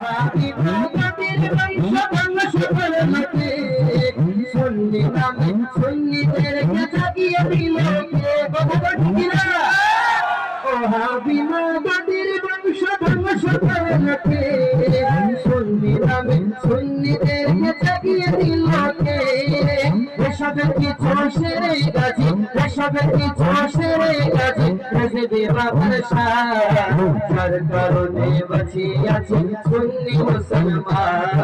কে বংশ ধ্বংস করলকে সুন্নি নামে জাগিয়ে দিল কে এসবের কিছু সেরে গাজি এসবের কিছু সেরে গাজি বাবার যার কারণে বাঁচিয়ে আছে সুন্নি মুসলমান।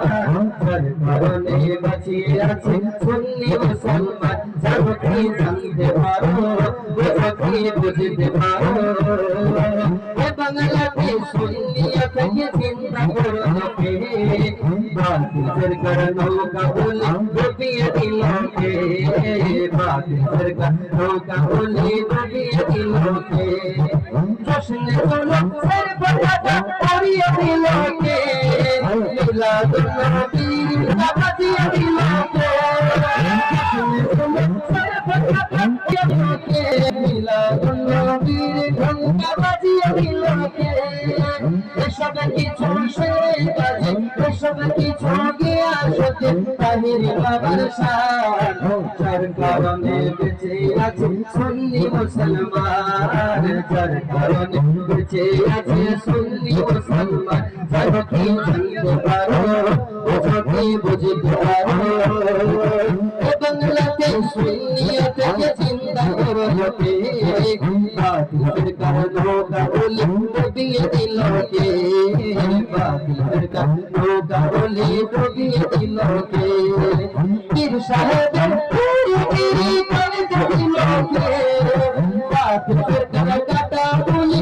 যার কারণে বাঁচিয়ে আছে সুন্নি মুসলমান। যার কি জানতে পারো? বোঝো কি বুঝতে পারো? এ বাংলাতে সুন্নিয়া থেকে চিন্তা করো কে বাতিলের কর নৌকা বলে ডুবিয়ে দিল কে বাতিলের কর নৌকা বলে ডুবিয়ে দিল কে জশ্নে চলো সর পতাকা পরিয়ে দিল কে মিলাদুন নবী বাজিয়ে দিল কে জশ্নে চলো সর পতাকা পরিয়ে দিল কে মিলাদুন এসব কিছু কাজে এসব কিছু গিয়া সতে তাহির বাবার শান যার কারণে বেঁচে আছে সুন্নি মুসলমান। যার কারণে বেঁচে আছে সুন্নি মুসলমান। যার কি জানতে পারো, বোঝো কি বুঝতে পারো? এ বাংলাতে সুন্নিয়া করো কে বাতিলের কারণ হোগা বলে ডুবিয়ে দিল কে পুরি করে কাটা বলে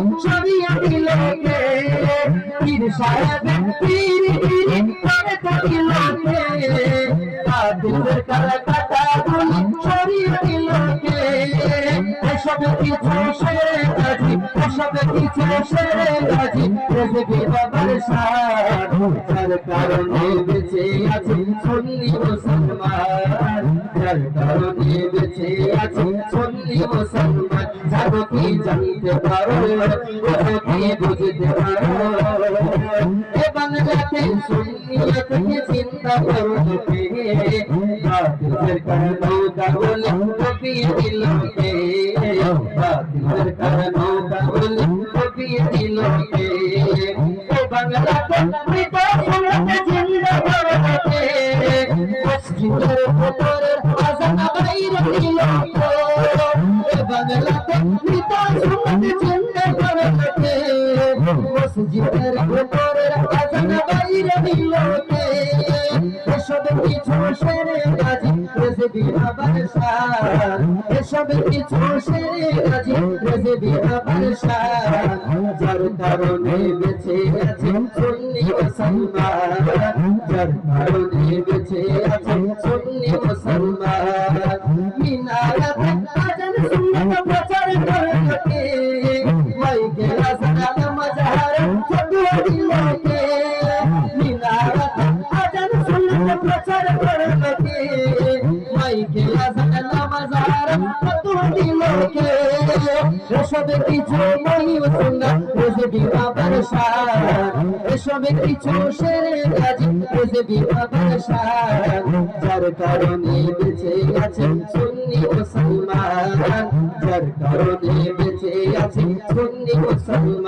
করে এসব কিছু সেরে গাজি এসব কিছু সেরে গাজি রেজবি বাবার শান যার কারণে বেঁচে আছে, সুন্নি মুসলমান যার কারণে বেঁচে আছে, সুন্নি মুসলমান যাব কি জানতে পারো? যাব কি বুঝতে পারো? এ বাংলাতে সুন্নিয়া চিন্তা করো কে? বাতিলের কারণ কাগল ডুবিয়ে দিল কে? মসজিদের ভেতরের আজান বাইরে কে এসব কিছু সেরে গাজি রেজবি বাবার শান এসব কিছু সেরে গাজি রেজবি বাবার শান যার কারণে বেঁচে আছে আছে এসবে কিছু মহিম সুন্নাত রেজবি বাবার শান এসবে কিছু সেরে গাজি যার কারণে বেঁচে আছে সুন্নি মুসলমান যার কারণে বেঁচে আছে সুন্নি মুসলমান